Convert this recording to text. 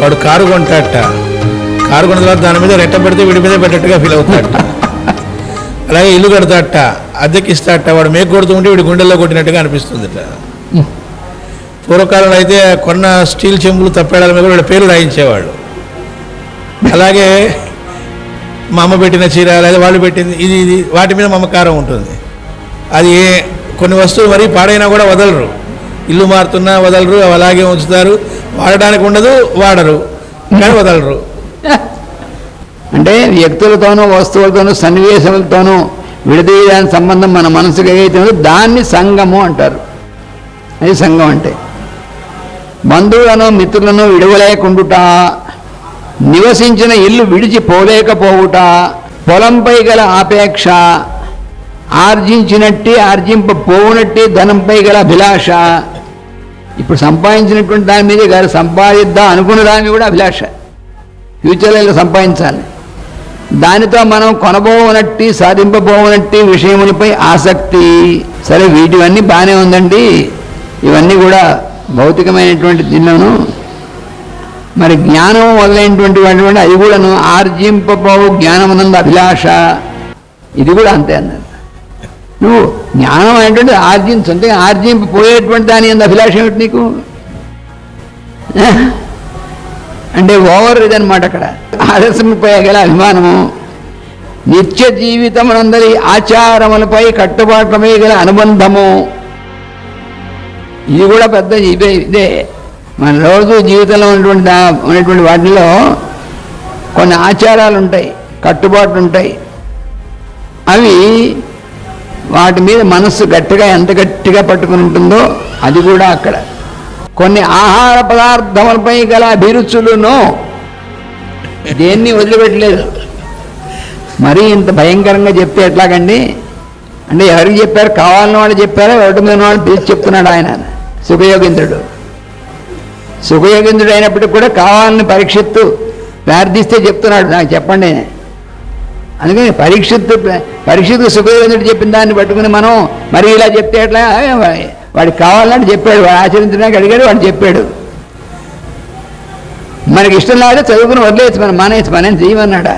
వాడు car కొంటాట car కొన్న తర్వాత దాని మీద రెట్ట పెడితే వీడి మీద పెట్టట్టుగా ఫీల్ అవుతాడట. అలాగే ఇల్లు కడతాట అద్దెకిస్తాట వాడు మేక కొడుతూ ఉంటే వీడి గుండెల్లో కొట్టినట్టుగా అనిపిస్తుందట. పూర్వకాలంలో అయితే కొన్న స్టీల్ చెంబులు తప్పేడాల మీద కూడా వీళ్ళ పేరు రాయించేవాడు అలాగే మా అమ్మ పెట్టిన చీర లేదా వాళ్ళు పెట్టింది ఇది ఇది వాటి మీద మమకారం ఉంటుంది. అది కొన్ని వస్తువులు మరీ పాడైనా కూడా వదలరు. ఇల్లు మారుతున్నా వదలరు అవి అలాగే ఉంచుతారు. వాడడానికి ఉండదు వాడరు. కానీ వదలరు. అంటే వ్యక్తులతోనూ వస్తువులతోనూ సన్నివేశములతోనూ విడదీయడానికి సంబంధం మన మనసుకు ఏదైతే ఉందో దాన్ని సంఘము అంటారు. అది సంఘం అంటే. బంధువులను మిత్రులను విడవలేకుండుట నివసించిన ఇల్లు విడిచి పోలేకపోవుట పొలంపై గల ఆపేక్ష ఆర్జించినట్టి ఆర్జింపపోవునట్టి ధనంపై గల అభిలాష ఇప్పుడు సంపాదించినటువంటి దాని మీద గారు సంపాదిద్దాం అనుకున్న దాని కూడా అభిలాష. ఫ్యూచర్లో ఇలా సంపాదించాలి. దానితో మనం కొనబోవనట్టి సాధింపబోవనట్టి విషయములపై ఆసక్తి. సరే వీటివన్నీ బాగానే ఉందండి. ఇవన్నీ కూడా భౌతికమైనటువంటి దీనిలోను. మరి జ్ఞానం మొదలైనటువంటి వాటి అది కూడాను ఆర్జింపబోవు జ్ఞానమునందు అభిలాష. ఇది కూడా అంతే అన్నారు. నువ్వు జ్ఞానం అనేటువంటి ఆర్జించు అంటే ఆర్జింపపోయేటువంటి దాని అంత అభిలాష ఏమిటి నీకు? అంటే ఓవర్ ఇదనమాట అక్కడ. ఆదర్శంపై గల అభిమానము. నిత్య జీవితమునందరి ఆచారములపై కట్టుబాట్లపై గల అనుబంధము. ఇది కూడా పెద్ద ఇదే ఇదే. మన రోజు జీవితంలో ఉన్నటువంటి ఉన్నటువంటి వాటిలో కొన్ని ఆచారాలు ఉంటాయి కట్టుబాట్లు ఉంటాయి అవి వాటి మీద మనస్సు గట్టిగా ఎంత గట్టిగా పట్టుకుని ఉంటుందో అది కూడా అక్కడ. కొన్ని ఆహార పదార్థములపై గల అభిరుచులను దేన్ని వదిలిపెట్టలేదు. మరీ ఇంత భయంకరంగా చెప్తే ఎట్లాగండి? అంటే ఎవరికి చెప్పారు? కావాలని వాళ్ళు చెప్పారో? ఒకటి మీద వాళ్ళు తీసి చెప్తున్నాడు ఆయన. సుఖయోగింద్రుడు. సుఖయోగింద్రుడు అయినప్పటికీ కూడా కావాలని పరీక్షిత్తు ప్రార్థిస్తే చెప్తున్నాడు. నాకు చెప్పండి. అందుకని పరీక్షిత్ పరీక్షిత్ సుఖదేవేంద్రుడు చెప్పిన దాన్ని పట్టుకుని మనం మరి ఇలా చెప్తే ఎట్లా? వాడికి కావాలని చెప్పాడు వాడు ఆచరించడానికి అడిగాడు వాడు చెప్పాడు. మనకి ఇష్టం లేదా చదువుకుని వదిలేసి మనం మానేసి మనం చేయమన్నాడా